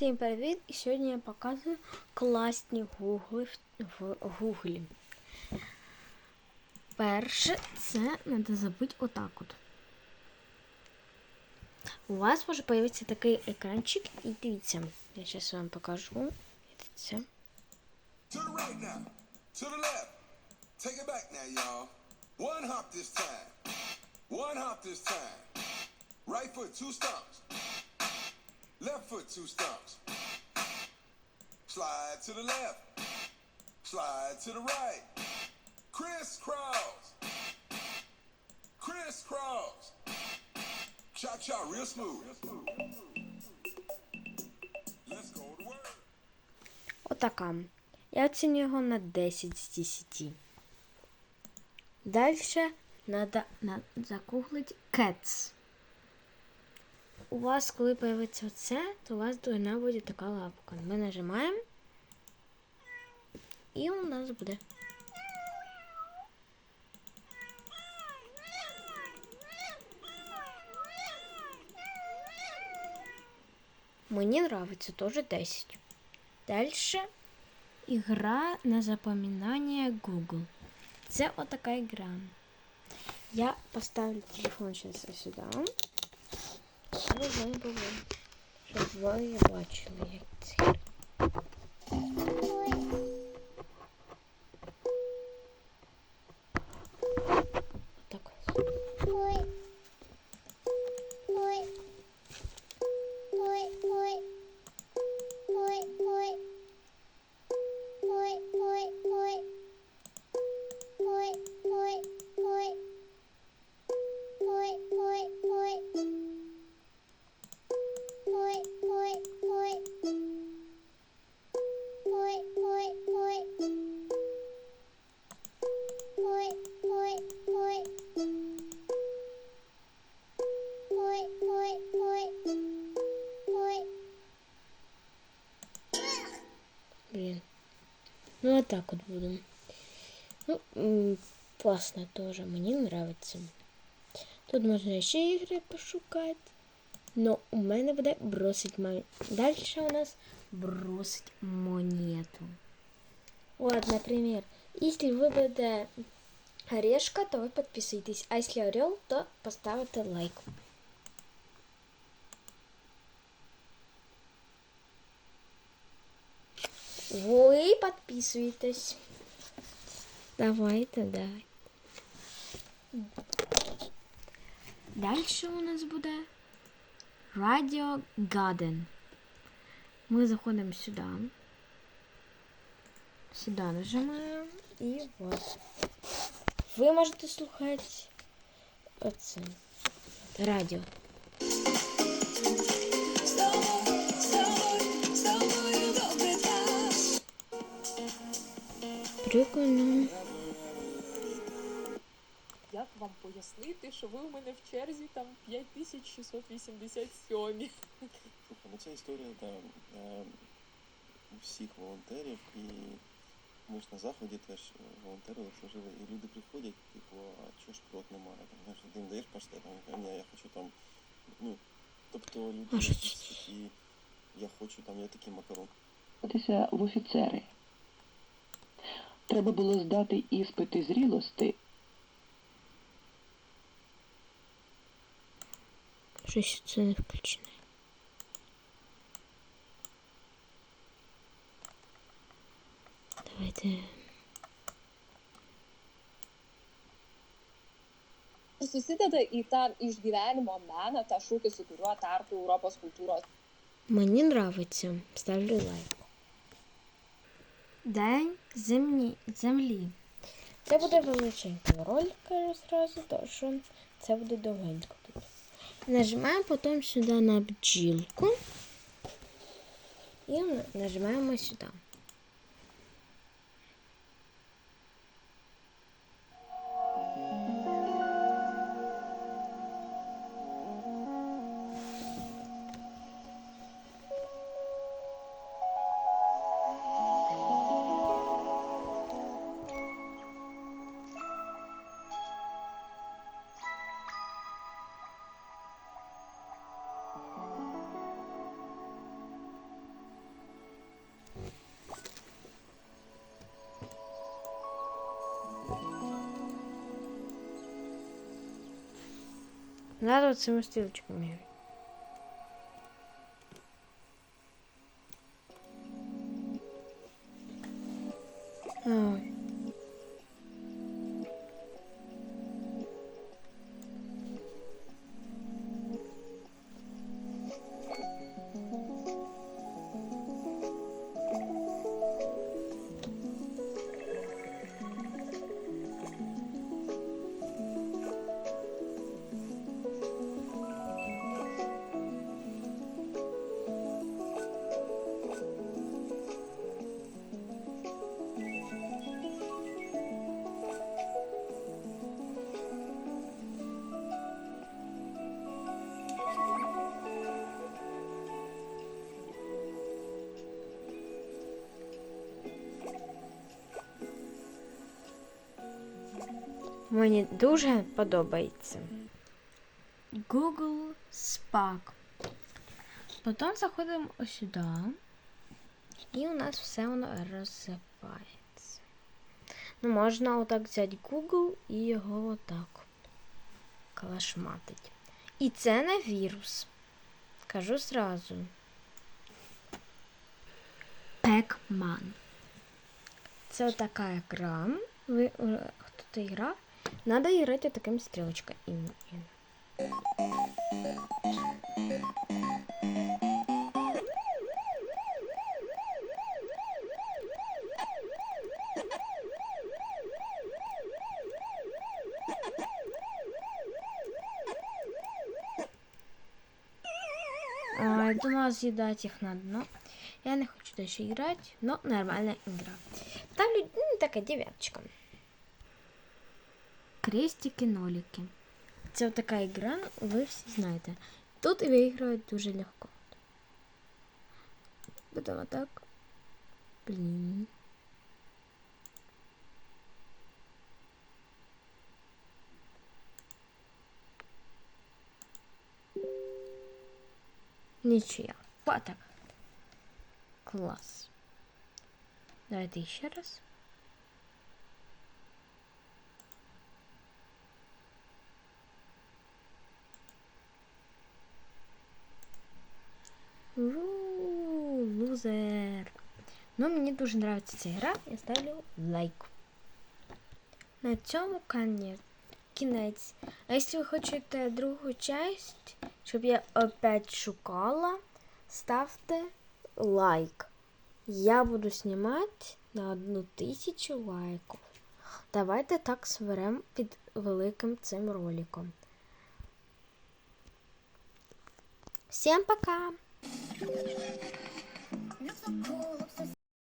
Всім привіт! І сьогодні я показую класні гугли в, гуглі. Перше, це треба забити отак от. У вас може появитися такий екранчик, і дивіться, я зараз вам покажу. Це. Right foot, two stumps. Left foot, two stumps. Slide to the left. Slide to the right. Crisscross. Crisscross. Cha cha, real smooth. Let's go to work. Отака. Я оцінюю його на 10 з 10. Далі треба загуглити cats. У вас, коли появиться оце, то у вас повинна буде така лапка. Ми нажимаємо. І у нас буде. Мені нравится тоже 10. Дальше ігра на запоминання Google. Це отака ігра. Я поставлю телефон зараз сюди. Щоб ви були. Щоб ви бачили, як це. Так вот будем. Ну, классно тоже. Мне нравится. Тут можна ще ігри пошукати. Но у мене буде бросить монету. Дальше у нас бросить монету. Вот, например, если вы будете орешка, то вы подписывайтесь. А если орел, то поставите лайк. Ви підписуєтесь. Давайте, давай. Дальше у нас буде Radio Garden. Ми заходимо сюди. Сюди нажимаємо і вот. Ви можете слухати оце. Радіо. Прикольно. Як вам пояснити, що ви у мене в черзі там 5687? Слухай, ну ця історія да, е, всіх волонтерів, і ми ж на заході теж волонтерили, служили, і люди приходять, типу, а чого ж прот немає? Там, знаєш, ти їм даєш паштет, а ні, я хочу там, ну, тобто люди якісь такі, я хочу там, я такий макарон. В офіцери. Треба було здати іспити зрілости Щось це не включене. Давайте. Susideda į tą išgyvenimo meną, tą šūkį, su kuriuo tartu Europos kultūros Мені нравиться. Ставлю лайк. День землі. землі. Це буде величенький ролик, кажу зразу, тому що це буде довгенько тут. Нажимаємо потім сюди на бджілку. І нажимаємо сюди. Надо цими стрілочками. грати. Ой. Мені дуже подобається. Google Spark. Потім заходимо ось сюди. І у нас все воно розсипається. Ну, можна отак взяти Google і його отак калашматить. І це не вірус. Кажу зразу. Pac-Man. Це отака гра. Ви е, хто-то грав? Надо играть таким стрелочкой. Именно. А, думала съедать их надо, но я не хочу дальше играть, но нормальная игра. Ставлю ну, такая девяточка Крестики, нолики. Це така ігра, ви всі знаєте. Тут виграють дуже легко. Потім так. Блін. Нічия. Вот так. Клас. Давайте ще раз. Лузер. Ну, мені дуже подобається ця гра, я ставлю лайк. На цьому. Кінець. А якщо ви хочете другу часть, щоб я опять шукала, ставте лайк. Я буду знімати на одну тисячу лайків. Давайте так сверем під великим цим роликом. Всем пока! Ну,